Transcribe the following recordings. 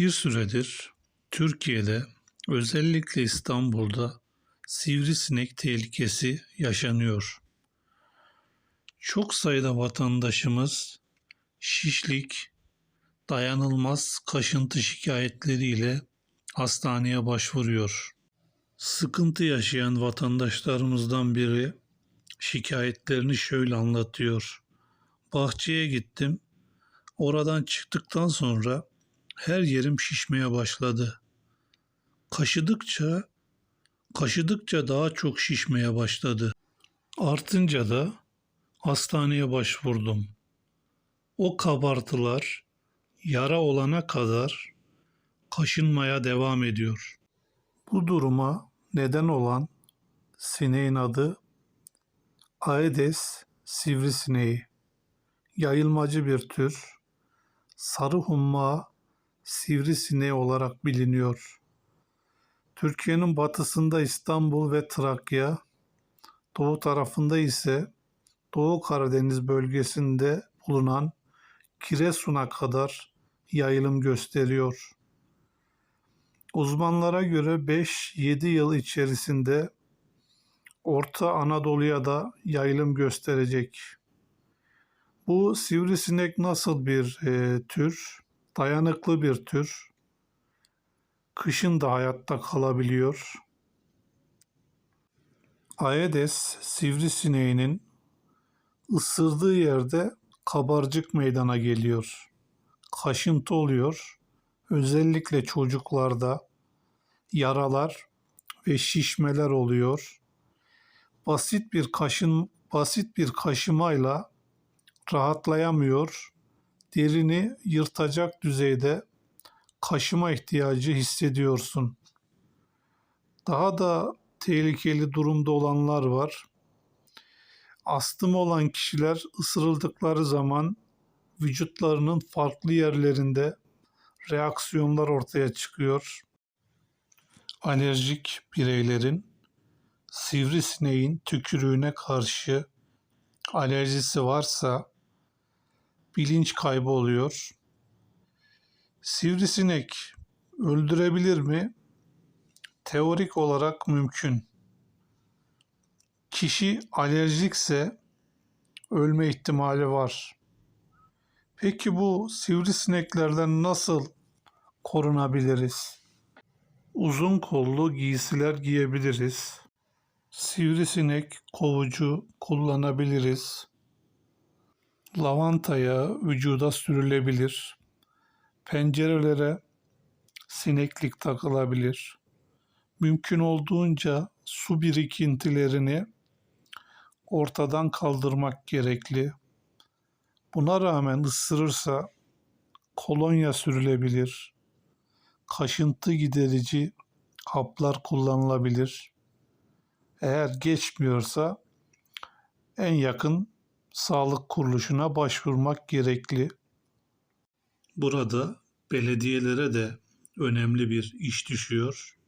Bir süredir Türkiye'de özellikle İstanbul'da sivrisinek tehlikesi yaşanıyor. Çok sayıda vatandaşımız şişlik, dayanılmaz kaşıntı şikayetleriyle hastaneye başvuruyor. Sıkıntı yaşayan vatandaşlarımızdan biri şikayetlerini şöyle anlatıyor. Bahçeye gittim. Oradan çıktıktan sonra her yerim şişmeye başladı. Kaşıdıkça kaşıdıkça daha çok şişmeye başladı. Artınca da hastaneye başvurdum. O kabartılar yara olana kadar kaşınmaya devam ediyor. Bu duruma neden olan sineğin adı Aedes sivrisineği. Yayılmacı bir tür. Sarı humma sivrisineği olarak biliniyor. Türkiye'nin batısında İstanbul ve Trakya, doğu tarafında ise Doğu Karadeniz bölgesinde bulunan Giresun'a kadar yayılım gösteriyor. Uzmanlara göre 5-7 yıl içerisinde Orta Anadolu'ya da yayılım gösterecek. Bu sivrisinek nasıl bir e, tür? Dayanıklı bir tür. Kışın da hayatta kalabiliyor. Aedes sivrisineğinin ısırdığı yerde kabarcık meydana geliyor. Kaşıntı oluyor. Özellikle çocuklarda yaralar ve şişmeler oluyor. Basit bir kaşın basit bir kaşımayla rahatlayamıyor. Derini yırtacak düzeyde kaşıma ihtiyacı hissediyorsun. Daha da tehlikeli durumda olanlar var. Astım olan kişiler ısırıldıkları zaman vücutlarının farklı yerlerinde reaksiyonlar ortaya çıkıyor. Alerjik bireylerin sivrisineğin tükürüğüne karşı alerjisi varsa bilinç kaybı oluyor. Sivrisinek öldürebilir mi? Teorik olarak mümkün. Kişi alerjikse ölme ihtimali var. Peki bu sivrisineklerden nasıl korunabiliriz? Uzun kollu giysiler giyebiliriz. Sivrisinek kovucu kullanabiliriz. Lavantaya vücuda sürülebilir. Pencerelere sineklik takılabilir. Mümkün olduğunca su birikintilerini ortadan kaldırmak gerekli. Buna rağmen ısırırsa kolonya sürülebilir. Kaşıntı giderici haplar kullanılabilir. Eğer geçmiyorsa en yakın sağlık kuruluşuna başvurmak gerekli. Burada belediyelere de önemli bir iş düşüyor.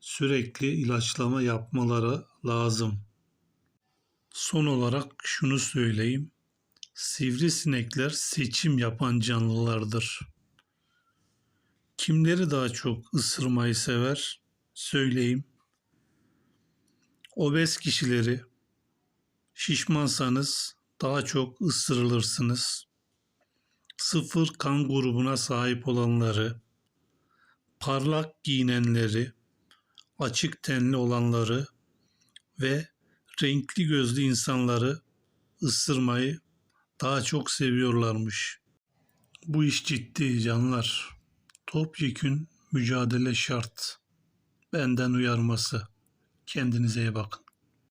Sürekli ilaçlama yapmaları lazım. Son olarak şunu söyleyeyim. Sivrisinekler seçim yapan canlılardır. Kimleri daha çok ısırmayı sever? Söyleyeyim. Obez kişileri, şişmansanız daha çok ısırılırsınız. Sıfır kan grubuna sahip olanları, parlak giyinenleri, açık tenli olanları ve renkli gözlü insanları ısırmayı daha çok seviyorlarmış. Bu iş ciddi canlar. Topyekün mücadele şart. Benden uyarması. Kendinize iyi bakın.